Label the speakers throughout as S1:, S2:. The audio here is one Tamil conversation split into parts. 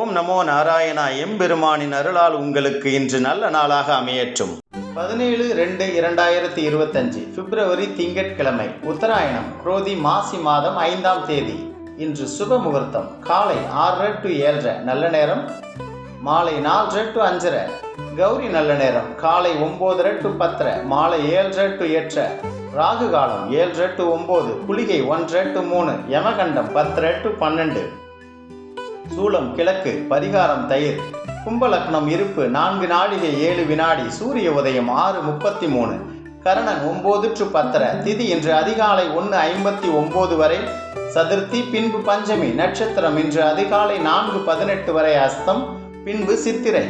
S1: ஓம் நமோ நாராயணா எம்பெருமானின் அருளால் உங்களுக்கு இன்று நல்ல நாளாக அமையற்றும். பதினேழு ரெண்டு இரண்டாயிரத்தி இருபத்தஞ்சு பிப்ரவரி திங்கட்கிழமை உத்தராயணம் குரோதி மாசி மாதம் ஐந்தாம் தேதி. இன்று சுப முகூர்த்தம் காலை ஆறரை டு ஏழரை நல்ல நேரம். மாலை நாலரை டு அஞ்சரை கௌரி நல்ல நேரம். காலை ஒம்போதரை டு பத்தரை மாலை ஏழரை டு எட்டரை. ராகு காலம் ஏழரை டு ஒம்பது குளிகை ஒன்றரை டு மூணு யமகண்டம் பத்தரை டு பன்னெண்டு. சூலம் கிழக்கு பரிகாரம் தயிர். கும்பலக்னம் இருப்பு நான்கு நாழிகை ஏழு வினாடி சூரிய உதயம் ஆறு முப்பத்தி மூணு கரணன் ஒன்பது டு பத்தரை. திதி இன்று அதிகாலை ஒன்று ஐம்பத்தி ஒம்பது வரை. சதுர்த்தி பின்பு பஞ்சமி. நட்சத்திரம் இன்று அதிகாலை நான்கு பதினெட்டு வரை அஸ்தம். பின்பு சித்திரை.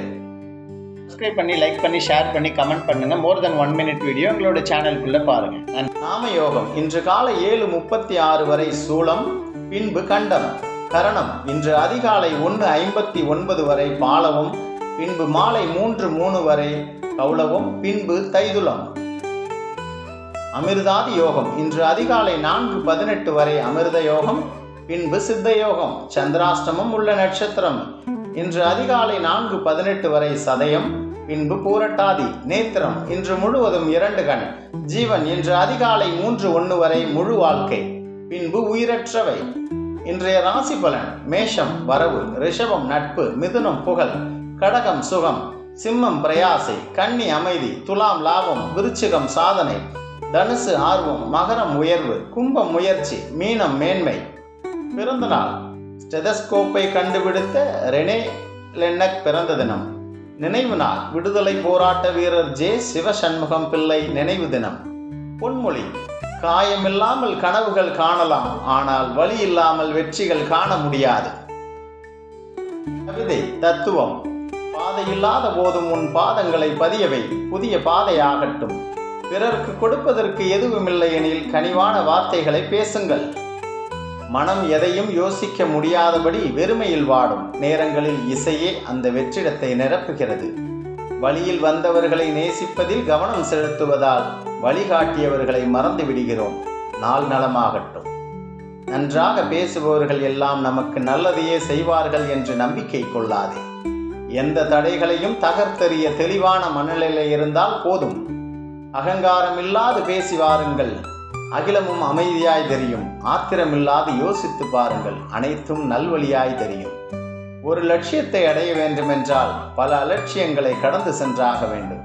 S1: சப்ஸ்கிரைப் பண்ணி லைக் பண்ணி ஷேர் பண்ணி கமெண்ட் பண்ணுங்க. More than one minute video எங்களோட சேனலுக்குள்ள பாருங்க. நாம யோகம். இன்று காலை ஏழு முப்பத்தி ஆறு வரை சூளம் பின்பு கண்டம். கரணம் இன்று அதிகாலை ஒன்று ஐம்பத்தி ஒன்பது வரை பாலவும் பின்பு மாலை மூன்று மூணு வரை கௌளவும் பின்பு தைதுலம் அமிர்தாதி யோகம். இன்று அதிகாலை நான்கு பதினெட்டு வரை அமிர்த யோகம் பின்பு சித்த யோகம். சந்திராஷ்டமம் உள்ள நட்சத்திரம். இன்று அதிகாலை நான்கு பதினெட்டு வரை சதயம் பின்பு பூரட்டாதி நேத்திரம். இன்று முழுவதும் இரண்டு கண். ஜீவன் இன்று அதிகாலை மூன்று ஒன்று வரை முழு வாழ்க்கை பின்பு உயிரற்றவை. இன்றைய ராசி பலன் மேஷம் வரவு ரிஷபம் நட்பு மிதுனம் புகழ் கடகம் சுகம் சிம்மம் பிரயாசை கன்னி அமைதி துலாம் லாபம் விருச்சிகம் சாதனை தனுசு ஆர்வம் மகரம் உயர்வு கும்பம் முயற்சி மீனம் மேன்மை. பிறந்த நாள் ஸ்டெதஸ்கோப்பை கண்டுபிடித்த ரெனே லென்னக் பிறந்த தினம். நினைவு நாள் விடுதலை போராட்ட வீரர் ஜே சிவசண்முகம் பிள்ளை நினைவு தினம். பொன்மொழி காயமில்லாமல் கனவுகள் காணலாம் ஆனால் வழி இல்லாமல் வெற்றிகள் காண முடியாது. கவிதை தத்துவம். பாதையில்லாத போதும் உன் பாதங்களை பதியவை புதிய பாதையாகட்டும் பிறருக்கு கொடுப்பதற்கு எதுவுமில்லை எனில் கனிவான வார்த்தைகளை பேசுங்கள். மனம் எதையும் யோசிக்க முடியாதபடி வெறுமையில் வாடும். நேரங்களில் இசையே அந்த வெற்றிடத்தை நிரப்புகிறது. வழியில் வந்தவர்களை நேசிப்பதில் கவனம் செலுத்துவதால் வழிகாட்டியவர்களை மறந்து விடுகிறோம். நாள் நலமாகட்டும். நன்றாக பேசுபவர்கள் எல்லாம் நமக்கு நல்லதையே செய்வார்கள் என்று நம்பிக்கை கொள்ளாதே. எந்த தடைகளையும் தகர்த்தெறிய தெளிவான மனநிலை இருந்தால் போதும். அகங்காரம் இல்லாது பேசி வாருங்கள். அகிலமும் அமைதியாய் தெரியும். ஆத்திரமில்லாது யோசித்து பாருங்கள். அனைத்தும் நல்வழியாய் தெரியும். ஒரு லட்சியத்தை அடைய வேண்டுமென்றால் பல அலட்சியங்களை கடந்து சென்றாக வேண்டும்.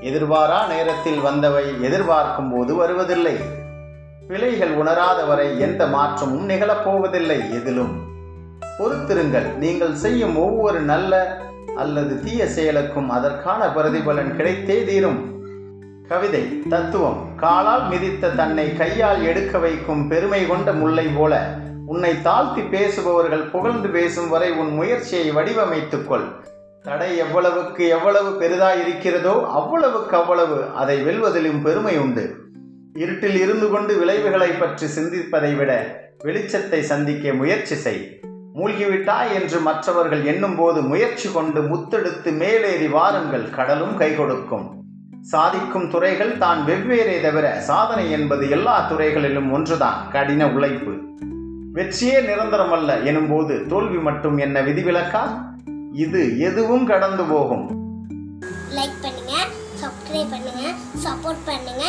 S1: எதிர்பாரா நேரத்தில் வந்தவை எதிர்பார்க்கும் போது வருவதில்லை. பிழைகள் உணராதவரை எந்த மாற்றமும் நிகழப்போவதில்லை எதிலும். பொறுத்திருங்கள் நீங்கள் செய்யும் ஒவ்வொரு நல்ல அல்லது தீய செயலுக்கும் அதற்கான பிரதிபலன் கிடைத்தே தீரும். கவிதை தத்துவம் காலால் மிதித்த தன்னை கையால் எடுக்க வைக்கும் பெருமை கொண்ட முல்லை போல உன்னை தாழ்த்தி பேசுபவர்கள் புகழ்ந்து பேசும் வரை உன் முயற்சியை வடிவமைத்துக்கொள். தடை எவ்வளவுக்கு எவ்வளவு பெரிதாய் இருக்கிறதோ அவ்வளவுக்கு அவ்வளவு அதை வெல்வதிலும் பெருமை உண்டு. இருட்டில் இருந்து கொண்டு விளைவுகளை பற்றி சிந்திப்பதை விட வெளிச்சத்தை சந்திக்க முயற்சி செய். மூழ்கிவிட்டாய் என்று மற்றவர்கள் எண்ணும்போது முயற்சி கொண்டு முத்தெடுத்து மேலேறி வாருங்கள் கடலும் கை கொடுக்கும். சாதிக்கும் துறைகள் தான் வெவ்வேறே தவிர சாதனை என்பது எல்லா துறைகளிலும் ஒன்றுதான் கடின உழைப்பு. வெற்றியே நிரந்தரம் அல்ல எனும்போது தோல்வி மட்டும் என்ன விதிவிலக்கா? இது எதுவும் கடந்து போகும்.
S2: லைக் பண்ணுங்க சப்ஸ்கிரைப் பண்ணுங்க சப்போர்ட் பண்ணுங்க.